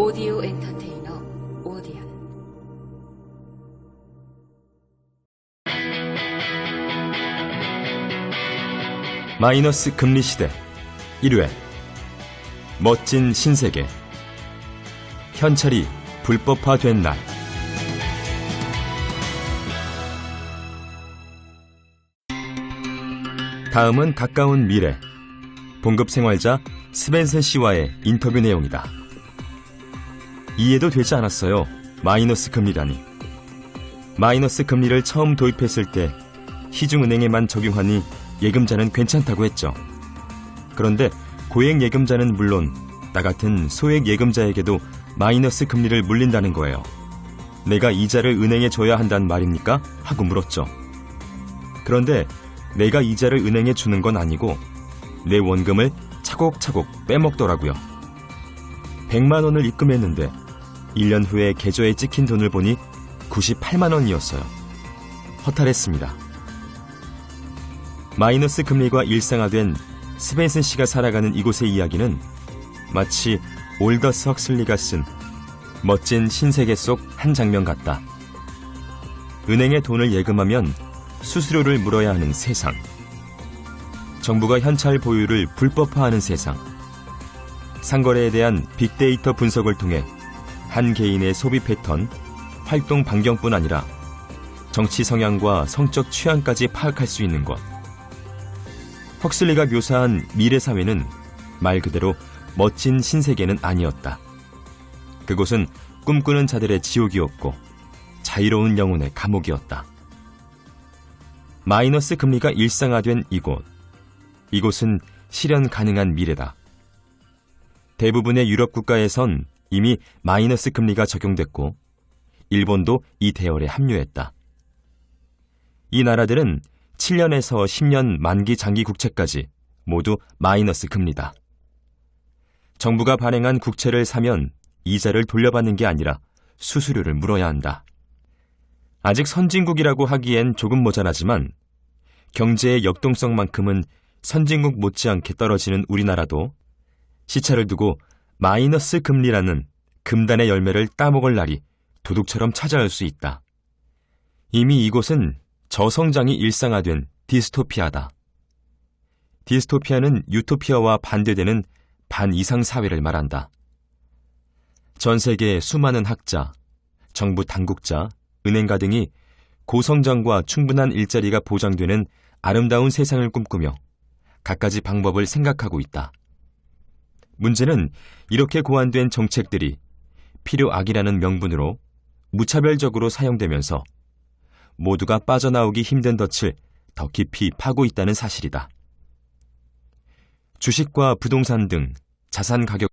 오디오 엔터테이너 오디언 마이너스 금리 시대. 1회. 멋진 신세계. 현찰이 불법화된 날. 다음은 가까운 미래. 봉급생활자 스벤센 씨와의 인터뷰 내용이다. 이해도 되지 않았어요. 마이너스 금리라니. 마이너스 금리를 처음 도입했을 때 시중은행에만 적용하니 예금자는 괜찮다고 했죠. 그런데 고액 예금자는 물론 나 같은 소액 예금자에게도 마이너스 금리를 물린다는 거예요. 내가 이자를 은행에 줘야 한단 말입니까? 하고 물었죠. 그런데 내가 이자를 은행에 주는 건 아니고 내 원금을 차곡차곡 빼먹더라고요. 100만 원을 입금했는데 1년 후에 계좌에 찍힌 돈을 보니 98만 원이었어요. 허탈했습니다. 마이너스 금리가 일상화된 스벤슨 씨가 살아가는 이곳의 이야기는 마치 올더스 헉슬리가 쓴 멋진 신세계 속 한 장면 같다. 은행에 돈을 예금하면 수수료를 물어야 하는 세상. 정부가 현찰 보유를 불법화하는 세상. 상거래에 대한 빅데이터 분석을 통해 한 개인의 소비 패턴, 활동 반경뿐 아니라 정치 성향과 성적 취향까지 파악할 수 있는 것. 헉슬리가 묘사한 미래 사회는 말 그대로 멋진 신세계는 아니었다. 그곳은 꿈꾸는 자들의 지옥이었고 자유로운 영혼의 감옥이었다. 마이너스 금리가 일상화된 이곳. 이곳은 실현 가능한 미래다. 대부분의 유럽 국가에선 이미 마이너스 금리가 적용됐고 일본도 이 대열에 합류했다. 이 나라들은 7년에서 10년 만기 장기 국채까지 모두 마이너스 금리다. 정부가 발행한 국채를 사면 이자를 돌려받는 게 아니라 수수료를 물어야 한다. 아직 선진국이라고 하기엔 조금 모자라지만 경제의 역동성만큼은 선진국 못지않게 떨어지는 우리나라도 시차를 두고 마이너스 금리라는 금단의 열매를 따먹을 날이 도둑처럼 찾아올 수 있다. 이미 이곳은 저성장이 일상화된 디스토피아다. 디스토피아는 유토피아와 반대되는 반이상 사회를 말한다. 전 세계의 수많은 학자, 정부 당국자, 은행가 등이 고성장과 충분한 일자리가 보장되는 아름다운 세상을 꿈꾸며 갖가지 방법을 생각하고 있다. 문제는 이렇게 고안된 정책들이 필요악이라는 명분으로 무차별적으로 사용되면서 모두가 빠져나오기 힘든 덫을 더 깊이 파고 있다는 사실이다. 주식과 부동산 등 자산 가격